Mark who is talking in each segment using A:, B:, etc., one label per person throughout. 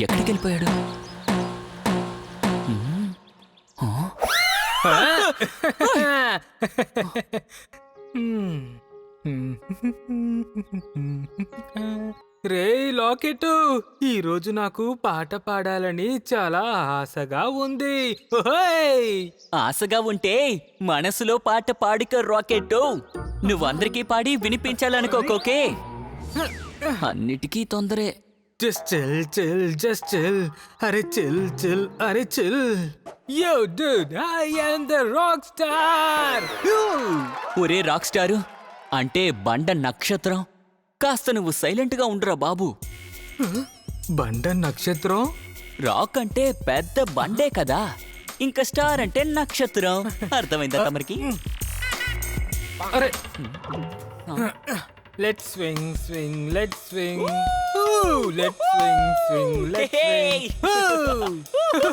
A: ఎక్కడికి వెళ్ళిపోయాడు
B: రే లాకెట్ ఈ రోజు నాకు పాట పాడాలని చాలా ఆశగా ఉంది!
A: ఆశగా ఉంటే మనసులో పాట పాడిక రాకెట్ నువ్వందరికీ పాడి వినిపించాలనుకోకోకే అన్నిటికీ తొందరే.
B: Just chill chill just chill అరే చిల్ చిల్ అరే chill yo dude I am the rock star
A: ఒరే రాక్ స్టారు అంటే బండ నక్షత్రం? కాస్త నువ్వు సైలెంట్గా ఉండరా బాబు.
B: బండ నక్షత్రం?
A: రాక్ అంటే పెద్ద బండే కదా. ఇంకా స్టార్ అంటే నక్షత్రం. అర్థమైందా తమరికి?
B: అరే. Let's swing, swing, let's swing. Ooh, let's swing, swing, let's
A: Hey! swing. Ooh.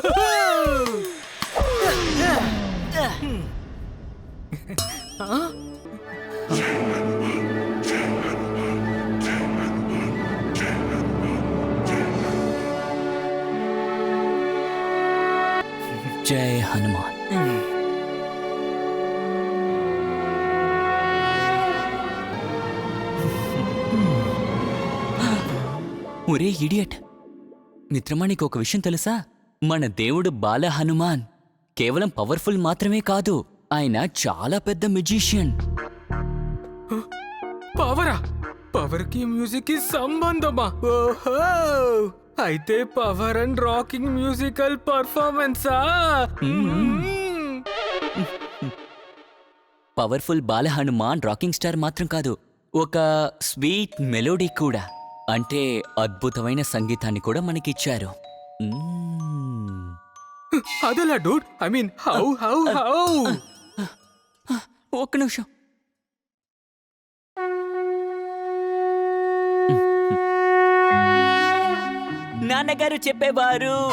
A: Jay Hanuman. ఒరే ఇడియట్. మిత్రమా నీకు ఒక విషయం తెలుసా? మన దేవుడు బాల హనుమాన్ కేవలం పవర్ఫుల్ మాత్రమే కాదు ఆయన చాలా పెద్ద మ్యూజిషియన్.
B: పవరా పవర్? కి మ్యూజిక్కి సంబంధమా? ఓహో! అయితే power and rocking musical పర్ఫార్మెన్సా?
A: Powerful Bala Hanuman rocking star మాత్రం కాదు ఒక స్వీట్ మెలోడీ కూడా. అంటే అద్భుతమైన సంగీతాన్ని కూడా మనకిచ్చారు. మ్మ్.
B: అదలా dude? I mean how how how?
A: ఒక్క నిమిషం. నాన్నగారు చెప్పేవారు.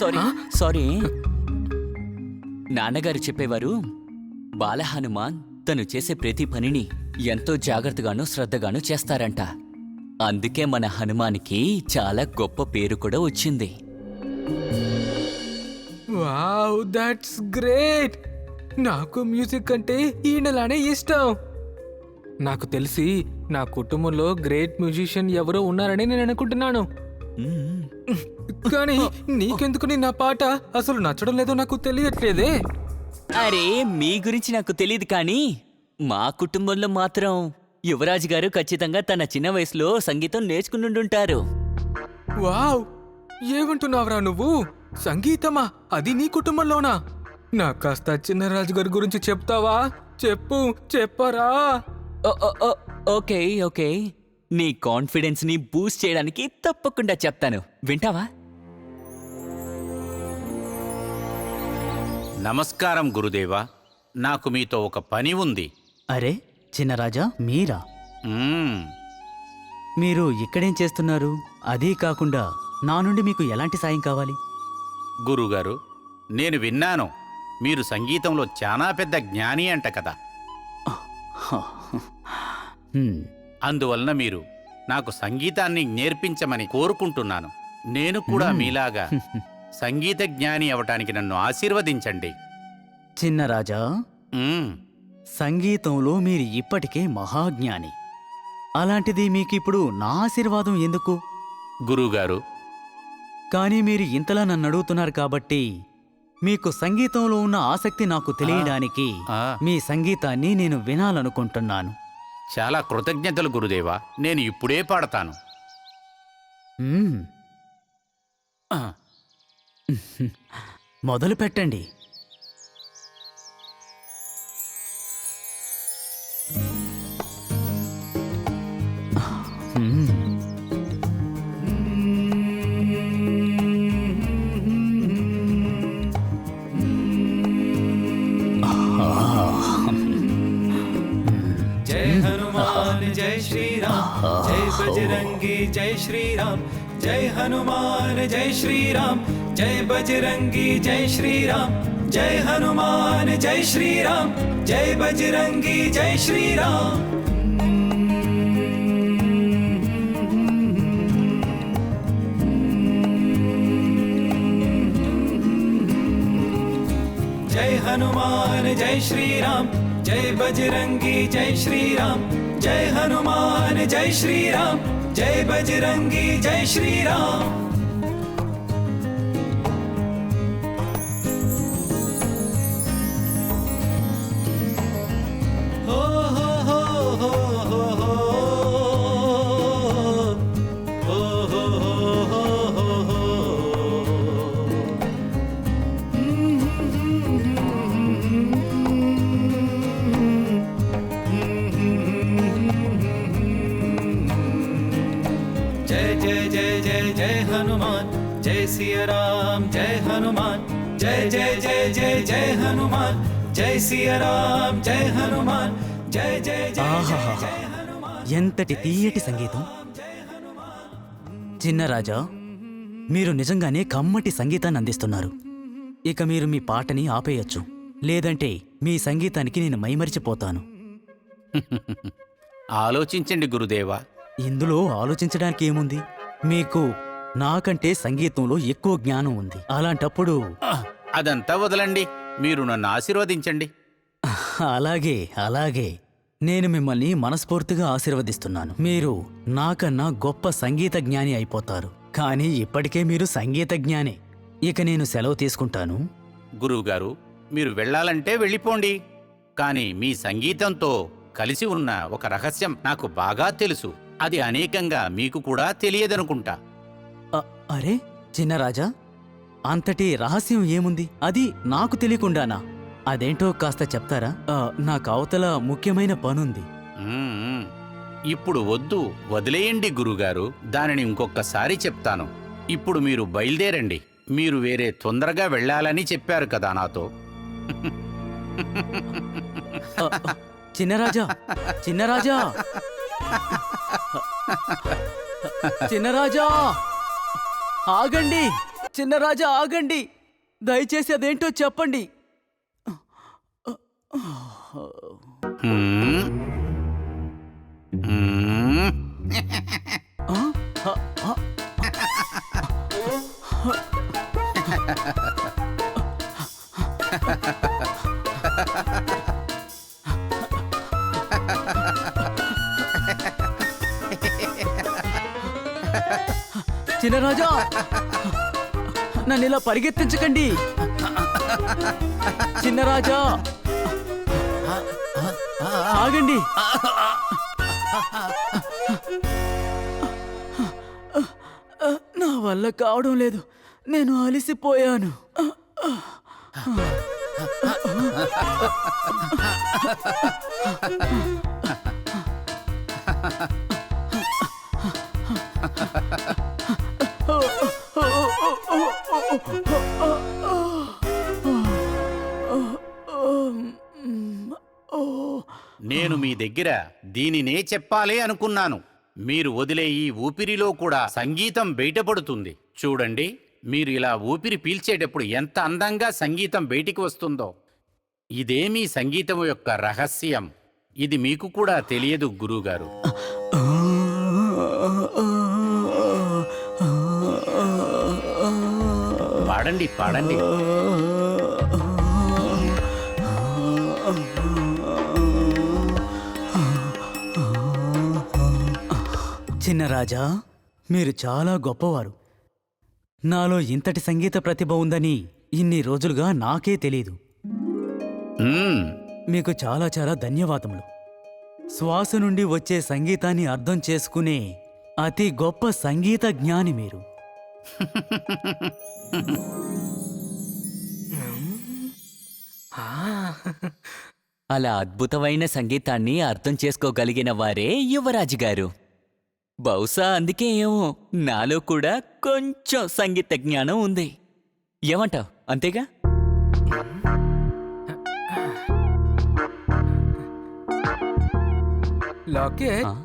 A: Sorry sorry. నాన్నగారు చెప్పేవారు బాల హనుమాన్ తను చేసే ప్రతి పనిని ఎంతో జాగ్రత్తగాను శ్రద్ధగాను చేస్తారంట. అందుకే మన హనుమానికి చాలా గొప్ప పేరు కూడా వచ్చింది.
B: వావ్ దట్స్ గ్రేట్ నాకు మ్యూజిక్ అంటే ఈయనలానే ఇష్టం. నాకు తెలిసి నా కుటుంబంలో గ్రేట్ మ్యూజిషియన్ ఎవరో ఉన్నారని నేను అనుకుంటున్నాను. కానీ నీకెందుకు నా పాట? అసలు నచ్చడం లేదో నాకు తెలియట్లేదే.
A: అరే మీ గురించి నాకు తెలియదు కానీ మా కుటుంబంలో మాత్రం యువరాజు గారు ఖచ్చితంగా తన చిన్న వయసులో సంగీతం నేర్చుకుని
B: వావ్! ఏమంటున్నావురా నువ్వు? సంగీతమా? అది నీ కుటుంబంలోనా? నాకు కాస్త చిన్నరాజు గారి గురించి చెప్తావా? చెప్పు చెప్పరా?
A: Okay okay. నీ కాన్ఫిడెన్స్ని బూస్ట్ చేయడానికి తప్పకుండా చెప్తాను. వింటావా?
C: నమస్కారం గురుదేవా. నాకు మీతో ఒక పని ఉంది.
D: అరే? చిన్నరాజా మీరా?
C: మ్మ్.
D: మీరు ఇక్కడేం చేస్తున్నారు? అదీ కాకుండా నా నుండి మీకు ఎలాంటి సాయం కావాలి?
C: గురుగారు నేను విన్నాను. మీరు సంగీతంలో చాలా పెద్ద జ్ఞాని అంట కదా.
D: హ్మ్,
C: అందువలన మీరు నాకు సంగీతాన్ని నేర్పించమని కోరుకుంటున్నాను. నేను కూడా మీలాగా సంగీత జ్ఞాని అవటానికి నన్ను ఆశీర్వదించండి.
D: చిన్నరాజా
C: మ్మ్.
D: సంగీతంలో మీరు ఇప్పటికే మహాజ్ఞాని. అలాంటిది మీకిప్పుడు నా ఆశీర్వాదం ఎందుకు?
C: గురుగారు
D: కానీ మీరు ఇంతలా నన్ను అడుగుతున్నారు కాబట్టి మీకు సంగీతంలో ఉన్న ఆసక్తి నాకు తెలియడానికి
C: ఆ,
D: మీ సంగీతాన్ని నేను వినాలనుకుంటున్నాను.
C: చాలా కృతజ్ఞతలు గురుదేవా నేను ఇప్పుడే పాడతాను.
D: మ్మ్, మొదలు పెట్టండి
E: बजरंगी जय श्री राम जय हनुमान जय श्री राम जय बजरंगी जय श्री राम जय हनुमान जय श्री राम जय बजरंगी जय श्री राम जय हनुमान जय श्री राम जय बजरंगी जय श्री राम जय हनुमान जय श्री राम जय बजरंगी जय श्री राम జయ రామ్ జయ హనుమాన్ జయ జయ జయ జయ జయ హనుమాన్ జయ సియరాం జయ హనుమాన్
D: జయ
E: జయ జయ
D: ఎంతటి తీయటి సంగీతం? చిన్న రాజా మీరు నిజంగానే కమ్మటి సంగీతాన్ని అందిస్తున్నారు. ఇక మీరు మీ పాటని ఆపేయచ్చు. లేదంటే మీ సంగీతానికి నేను మైమరిచిపోతాను.
C: ఆలోచించండి గురుదేవా.
D: ఇందులో ఆలోచించడానికి ఏముంది? మీకు నాకంటే సంగీతంలో ఎక్కువ జ్ఞానం ఉంది. అలాంటప్పుడు
C: అదంతా వదలండి. మీరు నన్ను ఆశీర్వదించండి.
D: అలాగే అలాగే. నేను మిమ్మల్ని మనస్ఫూర్తిగా ఆశీర్వదిస్తున్నాను. మీరు నాకన్నా గొప్ప సంగీత జ్ఞాని అయిపోతారు. కానీ ఇప్పటికే మీరు సంగీత జ్ఞానే. ఇక నేను సెలవు తీసుకుంటాను.
C: గురువుగారు మీరు వెళ్ళాలంటే వెళ్ళిపోండి. కానీ మీ సంగీతంతో కలిసి ఉన్న ఒక రహస్యం నాకు బాగా తెలుసు. అది అనేకంగా మీకు కూడా తెలియదనుకుంటా.
D: అరే చిన్నరాజా అంతటి రహస్యం ఏముంది? అది నాకు తెలియకుండానా? అదేంటో కాస్త చెప్తారా? ఆ, నాకు అవతల ముఖ్యమైన పనుంది.
C: మ్మ్. ఇప్పుడు వద్దు వదిలేయండి గురుగారు. దానిని ఇంకొకసారి చెప్తాను. ఇప్పుడు మీరు బయలుదేరండి. మీరు వేరే తొందరగా వెళ్ళాలని చెప్పారు కదా నాతో.
D: ఆ, ఆ, చిన్నరాజా చిన్నరాజా చిన్నరాజా ఆగండి చిన్నరాజా ఆగండి దయచేసి అదేంటో చెప్పండి Hmm. Hmm. చిన్నరాజా నన్ను ఇలా పరిగెత్తించకండి. చిన్నరాజా ఆగండి. నా వల్ల కావడం లేదు. నేను అలసిపోయాను.
C: నేను మీ దగ్గర దీనినే చెప్పాలి అనుకున్నాను. మీరు వదిలే ఈ ఊపిరిలో కూడా సంగీతం బయటపడుతుంది. చూడండి మీరు ఇలా ఊపిరి పీల్చేటప్పుడు ఎంత అందంగా సంగీతం బయటికి వస్తుందో. ఇదే మీ సంగీతం యొక్క రహస్యం. ఇది మీకు కూడా తెలియదు గురువుగారు. పాడండి పాడండి.
D: చిన్నరాజా మీరు చాలా గొప్పవారు. నాలో ఇంతటి సంగీత ప్రతిభ ఉందని ఇన్ని రోజులుగా నాకే తెలీదు.
C: మ్మ్.
D: మీకు చాలా చాలా ధన్యవాదములు. శ్వాస నుండి వచ్చే సంగీతాన్ని అర్థం చేసుకునే అతి గొప్ప సంగీత జ్ఞాని మీరు.
A: అలా అద్భుతమైన సంగీతాన్ని అర్థం చేసుకోగలిగిన వారే యువరాజు గారు బహుశా అందుకే ఏమో నాలో కూడా కొంచెం సంగీత జ్ఞానం ఉంది. ఏమంటావ్? అంతేగా?
B: లాకెట్.
A: ఆ?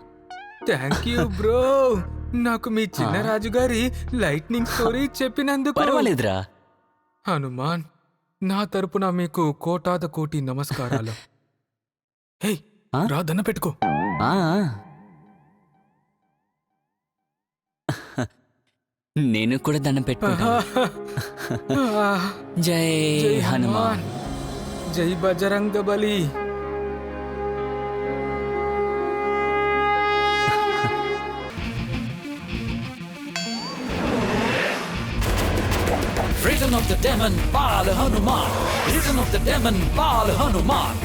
E: Thank you bro. నాకు మీ చిన్న రాజుగారి లైట్నింగ్ స్టోరీ చెప్పినందుకు
A: పర్వాలేదురా.
E: హనుమాన్ నా తరపున మీకు కోటాద కోటి నమస్కారాలు. హే.
A: ఆ?
E: రా దన్న పెట్టుకో.
A: ఆ. నేను కూడా దండం పెట్టుకుంటాను. జై
E: జై
A: హనుమాన్.
E: హనుమాన్. జై బజరంగ బలి.
F: Of the Demon Bal Hanuman. Return of the Demon Bal Hanuman.